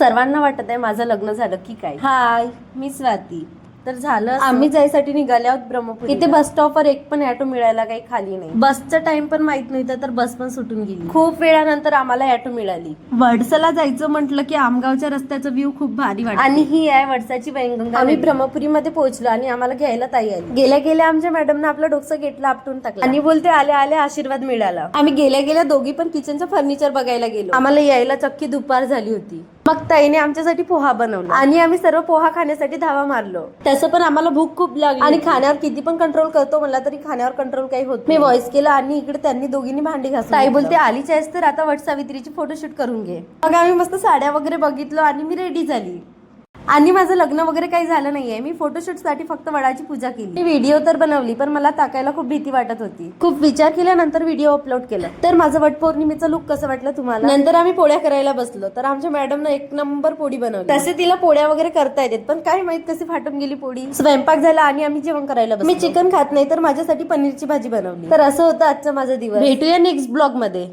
सर्वांना वाटत आहे माझं लग्न झालं की काय? हाय मी स्वाती. तर झालं. आम्ही जायसाठी निघाले आहोत ब्रह्मपुरी इथे बस स्टॉपवर एक पण ऑटो मिळायला काही खाली नाही. बसचा टाइम पण माहीत नव्हता तर बस पण सुटून गेली. खूप वेळानंतर आम्हाला ऑटो मिळाली. वडसला जायचं म्हटलं की आमगावच्या रस्त्याचा व्ह्यू खूप भारी वाटत. आणि ही आहे वडसाची वैनगंगा आम्ही ब्रह्मपुरीमध्ये पोहोचलो आणि आम्हाला घ्यायला ताई आली गेल्या गेल्या आमच्या मॅडमनं आपलं डोकं गेटला आपटून टाकलं. आणि बोलते आले आले आशीर्वाद मिळाला. आम्ही गेल्या गेल्या दोघी पण किचनचं फर्निचर बघायला गेलो. आम्हाला यायला चक्की दुपार झाली होती. मग ताईने आमच्यासाठी पोहा बनवला. आणि आम्ही सर्व पोहा खाण्यासाठी धावा मारलो. तसं पण आम्हाला भूक खूप लागली. आणि खाण्यावर किती पण कंट्रोल करतो म्हणला तरी खाण्यावर कंट्रोल काही होत मी व्हॉइस केला आणि इकडे त्यांनी दोघींनी भांडी घासून ताई बोलते आलीच आहेस तर आता वट सावित्रीची फोटोशूट करून घे. मग आम्ही मस्त साड्या वगैरे बघितलो आणि मी रेडी झाली. आणि माझं लग्न वगैरे काही झालं नाहीये. मी फोटोशूटसाठी फक्त वडाची पूजा केली. मी व्हिडिओ तर बनवली पण मला टाकायला खूप भीती वाटत होती. खूप विचार केल्यानंतर व्हिडिओ अपलोड केला. तर माझं वटपौर्णिमेचा लुक कसं वाटलं तुम्हाला? नंतर आम्ही पोळ्या करायला बसलो तर आमच्या मॅडमनं एक नंबर पोळी बनवली. तसे तिला पोळ्या वगैरे करता येतात पण काय माहीत कशी फाटून गेली पोळी? स्वयंपाक झाला आणि आम्ही जेवण करायला बसलो. मी चिकन खात नाही तर माझ्यासाठी पनीरची भाजी बनवली. तर असं होतं आजचं माझं दिवस. भेटूया नेक्स्ट ब्लॉगमध्ये.